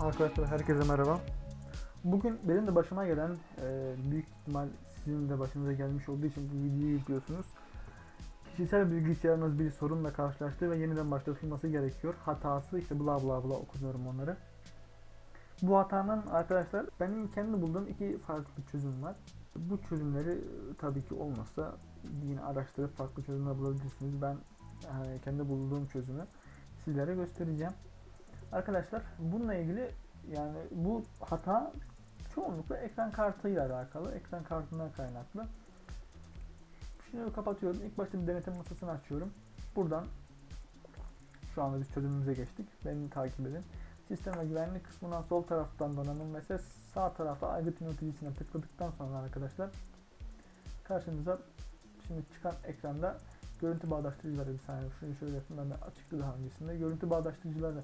Arkadaşlar herkese merhaba. Bugün benim de başıma gelen e, büyük ihtimal sizin de başınıza gelmiş olduğu için bu videoyu izliyorsunuz. Kişisel bilgisayarınız bir sorunla karşılaştı ve yeniden başlatılması gerekiyor. Hatası işte bla bla bla okuyorum onları. Bu hatanın arkadaşlar benim kendi bulduğum iki farklı çözüm var. Bu çözümleri e, tabii ki olmazsa yine araştırıp farklı çözümler bulabilirsiniz. Ben e, kendi bulduğum çözümü sizlere göstereceğim. Arkadaşlar bununla ilgili yani bu hata çoğunlukla ekran kartıyla alakalı. Ekran kartından kaynaklı. Şunu kapatıyorum. İlk başta bir denetim masasını açıyorum. Buradan şu anda biz çözümümüze geçtik. Beni takip edin. Sistem ve güvenlik kısmından sol taraftan donanım ve ses sağ tarafta aygıt yöneticisine tıkladıktan sonra arkadaşlar karşınıza şimdi çıkan ekranda görüntü bağdaştırıcıları bir saniye şunu şöyle ben de açıktı daha öncesinde görüntü bağdaştırıcıları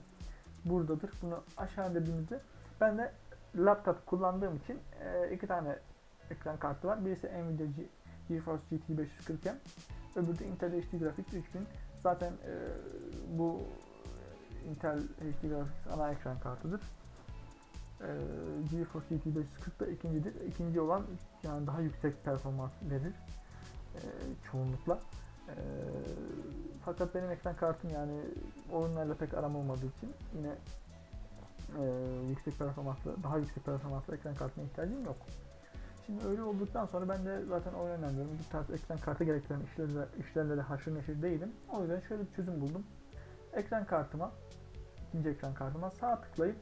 buradadır. Bunu aşağı dediğimizde ben de laptop kullandığım için e, iki tane ekran kartı var. Birisi Nvidia GeForce GT 540M, öbürü de Intel HD Graphics 3000. Zaten e, bu Intel HD Graphics ana ekran kartıdır. E, GeForce GT 540 da ikincidir. İkinci olan yani daha yüksek performans verir e, çoğunlukla. E, fakat benim ekran kartım yani oyunlarla pek aram olmadığı için yine e, yüksek performanslı, daha yüksek performanslı ekran kartına ihtiyacım yok. Şimdi öyle olduktan sonra ben de zaten oynamıyorum. Bu tarz ekran kartı gerektiren işlerle, işlerle de haşır neşir değilim. O yüzden şöyle bir çözüm buldum. Ekran kartıma, ikinci ekran kartıma sağ tıklayıp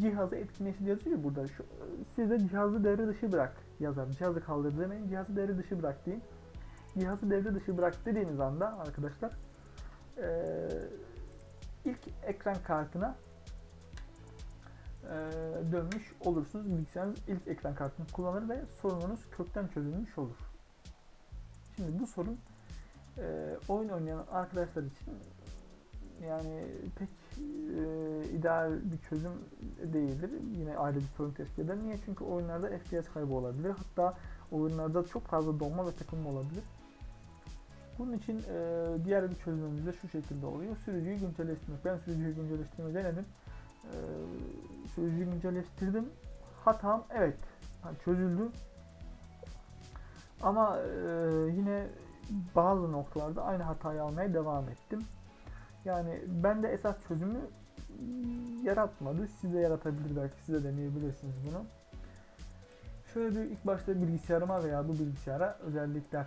cihazı etkinleştir yazıyor burada. Şu, siz de cihazı devre dışı bırak yazar. Cihazı kaldır demeyin, cihazı devre dışı bırak deyin. Cihazı devre dışı bırak dediğiniz anda arkadaşlar eee ilk ekran kartına eee, dönmüş olursunuz. Bilgisayarınız ilk ekran kartını kullanır ve sorununuz kökten çözülmüş olur. Şimdi bu sorun eee, oyun oynayan arkadaşlar için yani pek eee, ideal bir çözüm değildir. Yine ayrı bir sorun teşkil eder. Niye? Çünkü oyunlarda FPS kaybı olabilir. Hatta oyunlarda çok fazla donma ve takılma olabilir. Bunun için e, diğer bir çözümümüz de şu şekilde oluyor. Sürücüyü güncelleştirmek. Ben sürücüyü güncelleştirmeyi denedim. E, sürücüyü güncelleştirdim. Hatam evet çözüldü. Ama e, yine bazı noktalarda aynı hatayı almaya devam ettim. Yani ben de esas çözümü yaratmadı. Siz de yaratabilir belki. Siz de deneyebilirsiniz bunu. Şöyle bir ilk başta bilgisayarıma veya bu bilgisayara özellikler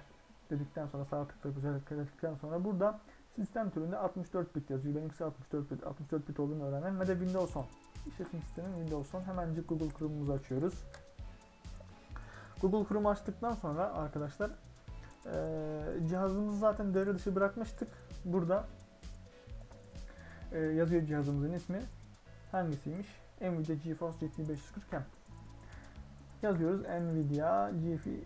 dedikten sonra sağ tıklayıp özellikler dedikten sonra burada sistem türünde 64 bit yazıyor. Benimkisi 64 bit. 64 bit olduğunu öğrenmem ve de Windows 10. İşletim sistemi Windows 10. Hemencik Google Chrome'umuzu açıyoruz. Google Chrome açtıktan sonra arkadaşlar eee cihazımızı zaten devre dışı bırakmıştık. Burada eee, yazıyor cihazımızın ismi. Hangisiymiş? Nvidia GeForce GT 540M yazıyoruz. Nvidia GeForce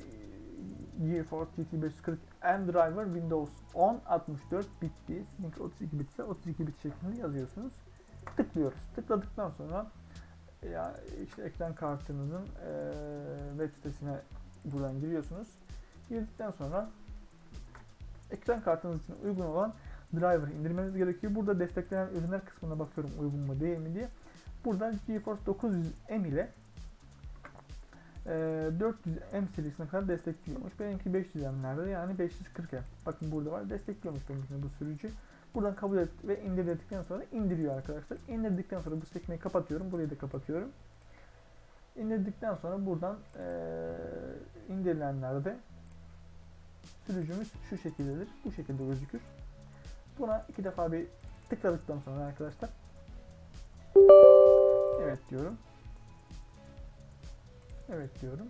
GeForce GT 540 M Driver Windows 10 64 bitti. Sizinki 32 bitse 32 bit şeklinde yazıyorsunuz. Tıklıyoruz. Tıkladıktan sonra ya işte ekran kartınızın eee, web sitesine buradan giriyorsunuz. Girdikten sonra ekran kartınız için uygun olan driver indirmeniz gerekiyor. Burada desteklenen ürünler kısmına bakıyorum uygun mu değil mi diye. Buradan GeForce 900M ile e, 400M serisine kadar destekliyormuş. Benimki 500M'lerde yani 540M. Bakın burada var destekliyormuş benimkini bu sürücü. Buradan kabul et ve indir dedikten sonra indiriyor arkadaşlar. İndirdikten sonra bu sekmeyi kapatıyorum. Burayı da kapatıyorum. İndirdikten sonra buradan e, indirilenlerde sürücümüz şu şekildedir. Bu şekilde gözükür. Buna iki defa bir tıkladıktan sonra arkadaşlar Evet diyorum.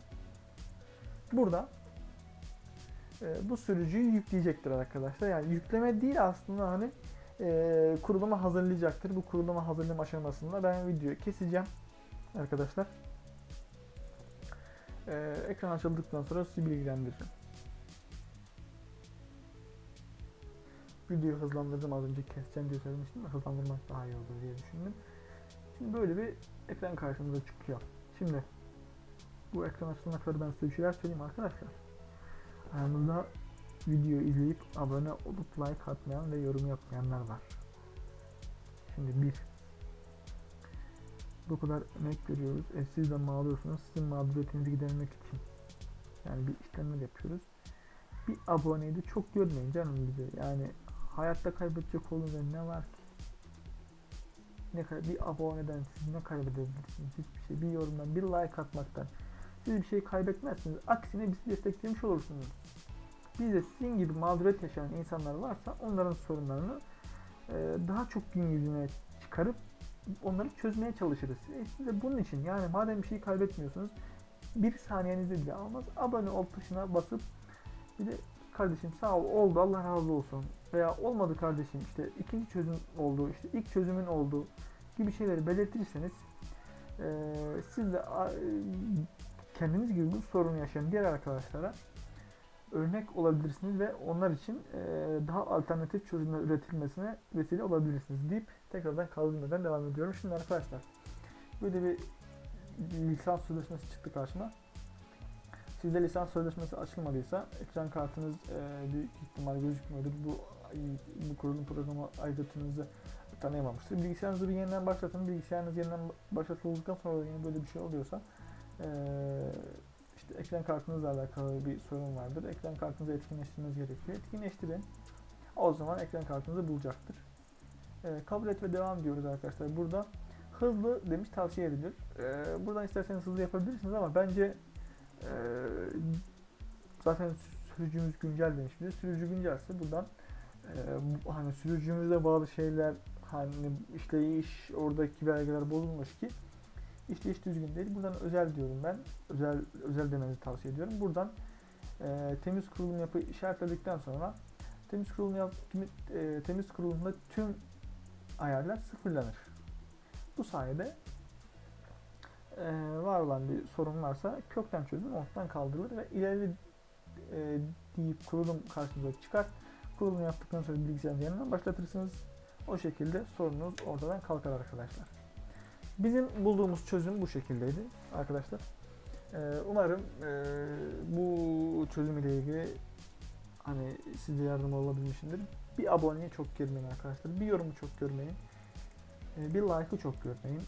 Burada e, bu sürücüyü yükleyecektir arkadaşlar. Yani yükleme değil aslında hani e, kuruluma hazırlayacaktır. Bu kuruluma hazırlama aşamasında ben videoyu keseceğim arkadaşlar. E, ekran açıldıktan sonra sizi bilgilendireceğim. Videoyu hızlandırdım az önce keseceğim diye söylemiştim hızlandırmak daha iyi olur diye düşündüm. Şimdi böyle bir ekran karşımıza çıkıyor. Şimdi bu ekran açılana kadar ben size bir şeyler söyleyeyim arkadaşlar. Aramızda video izleyip abone olup like atmayan ve yorum yapmayanlar var. Şimdi bir bu kadar emek veriyoruz. E, siz de mağdursunuz. Sizin mağduriyetinizi gidermek için. Yani bir işlemler yapıyoruz. Bir aboneyi de çok görmeyin canım bize. Yani hayatta kaybedecek olduğunuzda ne var ki? Ne kay- bir aboneden siz ne kaybedebilirsiniz? Hiçbir şey. Bir yorumdan, bir like atmaktan. Siz bir şey kaybetmezsiniz. Aksine bizi desteklemiş olursunuz. Biz de sizin gibi mağduriyet yaşayan insanlar varsa onların sorunlarını e, daha çok gün yüzüne çıkarıp onları çözmeye çalışırız. E, siz de bunun için yani madem bir şey kaybetmiyorsunuz bir saniyenizi bile almaz. Abone ol tuşuna basıp bir de kardeşim sağ ol oldu Allah razı olsun veya olmadı kardeşim işte ikinci çözüm oldu işte ilk çözümün oldu gibi şeyleri belirtirseniz e, siz de kendiniz gibi bu sorunu yaşayan diğer arkadaşlara örnek olabilirsiniz ve onlar için daha alternatif çözümler üretilmesine vesile olabilirsiniz deyip tekrardan kaldığım yerden devam ediyorum. Şimdi arkadaşlar böyle bir lisans sözleşmesi çıktı karşıma. Sizde lisans sözleşmesi açılmadıysa ekran kartınız e, büyük ihtimal gözükmüyordur. Bu bu kurulum programı aygıtınızı tanıyamamıştır. Bilgisayarınızı bir yeniden başlatın. Bilgisayarınız yeniden başlatıldıktan sonra yine böyle bir şey oluyorsa işte ekran kartınızla alakalı bir sorun vardır. Ekran kartınızı etkinleştirmeniz gerekiyor. Etkinleştirin. O zaman ekran kartınızı bulacaktır. E, kabul et ve devam diyoruz arkadaşlar. Burada hızlı demiş tavsiye edilir. E, buradan isterseniz hızlı yapabilirsiniz ama bence e, zaten sürücümüz güncel demiş bize. Sürücü güncelse buradan e, hani sürücümüzde bazı şeyler hani işte iş oradaki belgeler bozulmuş ki işte iş düzgün değil. Buradan özel diyorum ben. Özel özel demenizi tavsiye ediyorum. Buradan e, temiz kurulum yapı işaretledikten sonra temiz kurulum yap, e, temiz kurulumda tüm ayarlar sıfırlanır. Bu sayede e, var olan bir sorun varsa kökten çözüm ortadan kaldırılır ve ileri e, deyip kurulum karşınıza çıkar. Kurulum yaptıktan sonra bilgisayarınızı yeniden başlatırsınız. O şekilde sorununuz ortadan kalkar arkadaşlar. Bizim bulduğumuz çözüm bu şekildeydi arkadaşlar. Ee, umarım e, bu çözüm ile ilgili hani size yardım olabilmişimdir. Bir aboneyi çok görmeyin arkadaşlar. Bir yorumu çok görmeyin. Ee, bir like'ı çok görmeyin.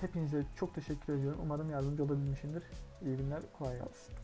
Hepinize çok teşekkür ediyorum. Umarım yardımcı olabilmişimdir. İyi günler, kolay gelsin.